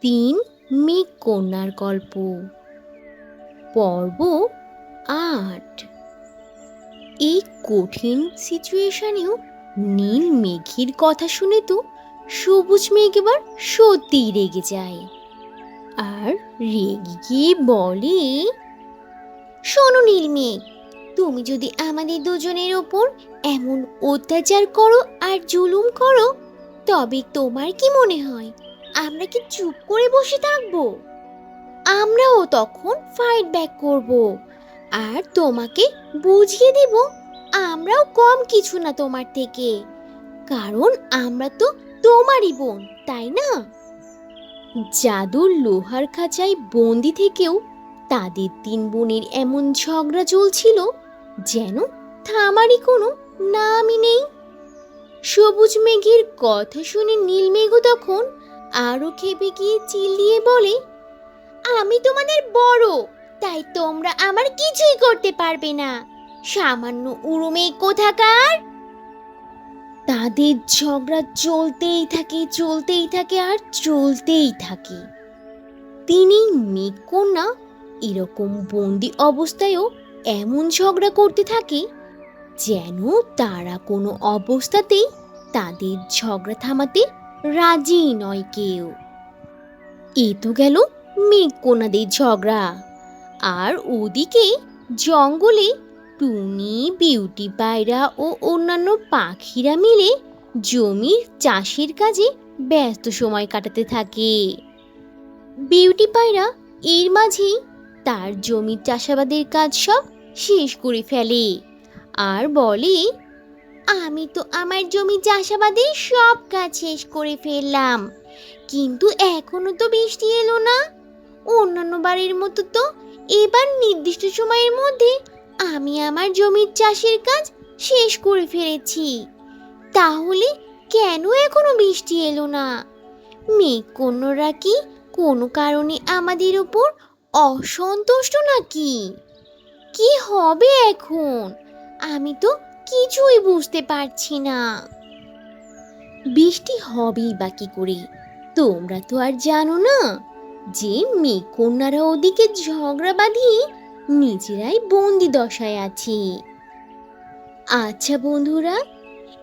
তিন মেঘ কন্যার গল্প। পর্ব আট। এই কঠিন সিচুয়েশনেও নীল মেঘের কথা শুনে তো সবুজ মেঘ এবার সত্যিই রেগে যায়। আর রেগে গিয়ে বলে, শোনো নীল মেঘ, তুমি যদি আমাদের দুজনের ওপর এমন অত্যাচার করো আর জুলুম করো, তবে তোমার কি মনে হয় আমরা কি চুপ করে বসে থাকব? আমরাও তখন ফাইট ব্যাক করব। আর তোমাকে বুঝিয়ে দেব, আমরাও কম কিছু না তোমার থেকে। কারণ আমরা তো তোমারই বোন, তাই না? জাদুর লোহার খাঁচায় বন্দি থেকেও তাদের তিন বোনের এমন ঝগড়া চলছিল যেন থামারই কোনো নামই নেই। সবুজ মেঘের কথা শুনে নীল মেঘও তখন আরও খেপে গিয়ে চিল্লিয়ে বলে, আমি তোমাদের বড়, তাই তোমরা আমার কিছুই করতে পারবে না। সামান্য উড়ুমে কোথাকার? তাদের ঝগড়া চলতেই থাকে চলতেই থাকে আর চলতেই থাকে। তিনি মেঘকন্যা এরকম বন্দি অবস্থায়ও এমন ঝগড়া করতে থাকে যেন তারা কোনো অবস্থাতেই তাদের ঝগড়া থামাতে রাজি নয় কেউ। এ তো গেল মেঘ কোনাদের ঝগড়া। আর ওদিকে জঙ্গলে টুনি, বিউটি পায়রা ও অন্যান্য পাখিরা মিলে জমির চাষের কাজে ব্যস্ত সময় কাটাতে থাকে। বিউটি পায়রা এর মাঝেই তার জমির চাষাবাদের কাজ সব শেষ করে ফেলে। আর বলে আমি তো আমার জমি চাষাবাদের সব কাজ শেষ করে ফেললাম। কিন্তু এখনও তো বৃষ্টি এলো না। অন্যান্য বাড়ির মতো তো এবার নির্দিষ্ট সময়ের মধ্যে আমি আমার জমির চাষের কাজ শেষ করে ফেলেছি। তাহলে কেন এখনও বৃষ্টি এলো না? মেঘ কন্যরা কি কোনো কারণে আমাদের ওপর অসন্তুষ্ট নাকি? কি হবে এখন? আমি তো কিছুই বুঝতে পারছি না। বৃষ্টি হবেই বা কি করে? তোমরা তো আর জানো না যে মেয়ে কন্যারা ওদিকে ঝগড়া বাঁধিয়ে নিজেরাই বন্দি দশায় আছে। আচ্ছা বন্ধুরা,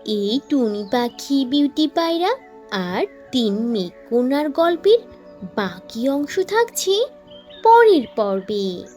এই টুনি পাখি বিউটি পায়রা আর তিন মেয়ে কন্যার গল্পের বাকি অংশ থাকছে পরের পর্বে।